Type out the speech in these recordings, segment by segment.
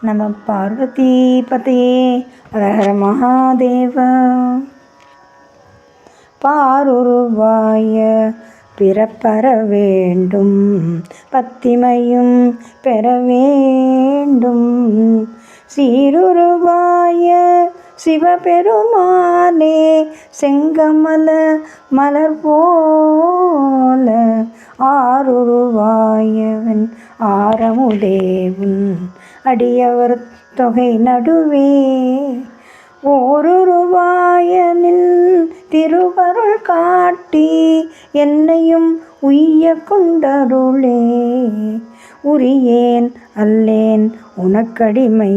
நம பார்வதி பதையே ஹரஹர மகாதேவ. பாருருவாய பிறப்பற வேண்டும் பத்திமையும் பெற வேண்டும். சீருருவாய சிவபெருமானே செங்கமல மலர் போல ஆருருவாயவன் ஆரமுதேவன். அடியவர் தொகை நடுவே. ஓருருவாயனின் திருவருள் காட்டி என்னையும் உய்ய கொண்டருளே. உரியேன் அல்லேன் உனக்கடிமை.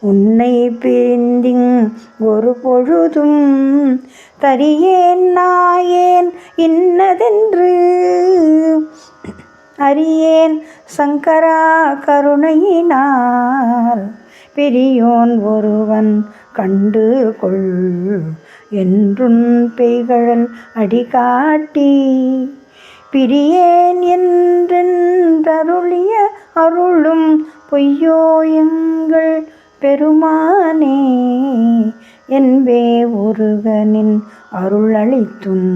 உன்னை பிரிந்திங் ஒரு பொழுதும் தரியேன் நாயேன் இன்னதென்று. அறியேன் சங்கரா கருணையினால் பெரியோன் ஒருவன் கண்டு கொள் என்றுன் பெய்கழல் அடிகாட்டி. பிரியேன் என்றென்றருளிய அருளும் பொய்யோ எங்கள் பெருமானே. என்பே ஒருவனின் அருளளித்துன்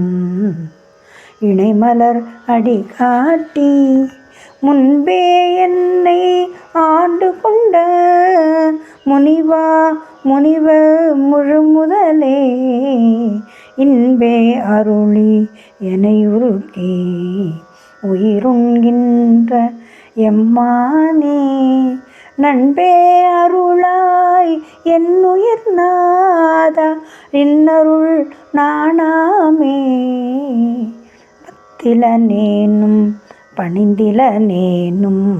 இணைமலர் அடி காட்டி முன்பே என்னை ஆண்டு கொண்ட முனிவா முனிவ முழு முதலே இன்பே அருளி எனையுருக்கி உயிருண்கின்ற எம்மானே நண்பே அருளாய் என்னுயிர் நாதா இன்னருள் நாணாமே பத்திலனேனும் பணிந்திலனேனும்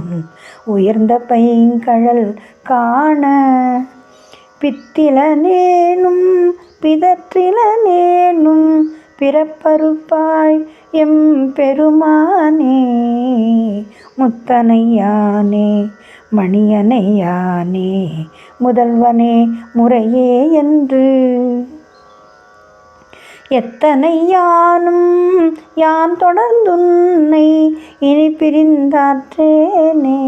உயர்ந்த பைங்கழல் காண. பித்திலனேனும் பிதற்றிலனேனும் பிறப்பருப்பாய் எம் பெருமானே முத்தனையானே மணியனையானே முதல்வனே முறையே என்று. எத்தனை யானும் யான் தொடர்ந்துன்னை இனி பிரிந்தாற்றேனே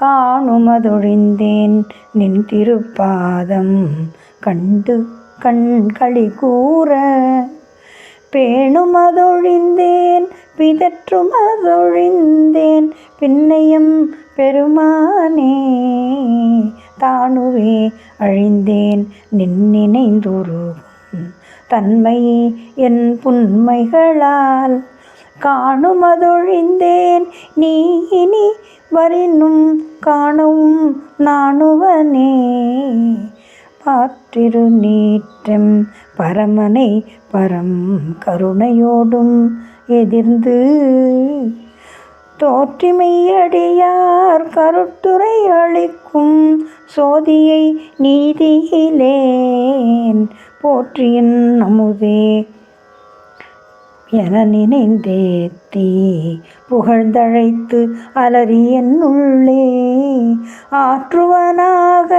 காணுமதொழிந்தேன் நின் திருப்பாதம் கண்டு கண்களி கூற. பேணுமதொழிந்தேன் பிதற்றுமதொழிந்தேன் பின்னையும் பெருமானே. தானுவே அழிந்தேன் நின் நின்னினைந்துருகும் தன்மை என் புன்மைகளால் காணுமதொழிந்தேன். நீ இனி வரினும் காணவும் நானுவனே பாற்றிரு நீற்றம் பரமனை பரம் கருணையோடும் எதிர்ந்து. தோற்றிமையடியார் கருத்துரை அளிக்கும் சோதியை நீதியிலேன். போற்றியின் அமுதே. என நினைந்தேத்தி புகழ்ந்தழைத்து அலறி என்னுள்ளே ஆற்றுவனாக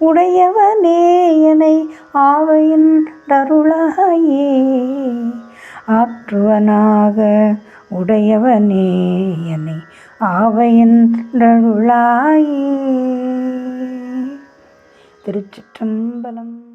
உடையவனே என்னை ஆவையின் தருளாயே ஆற்றுவனாக உடையவனே என்னை ஆவையின் தருளாயே திருச்சிற்றம்பலம்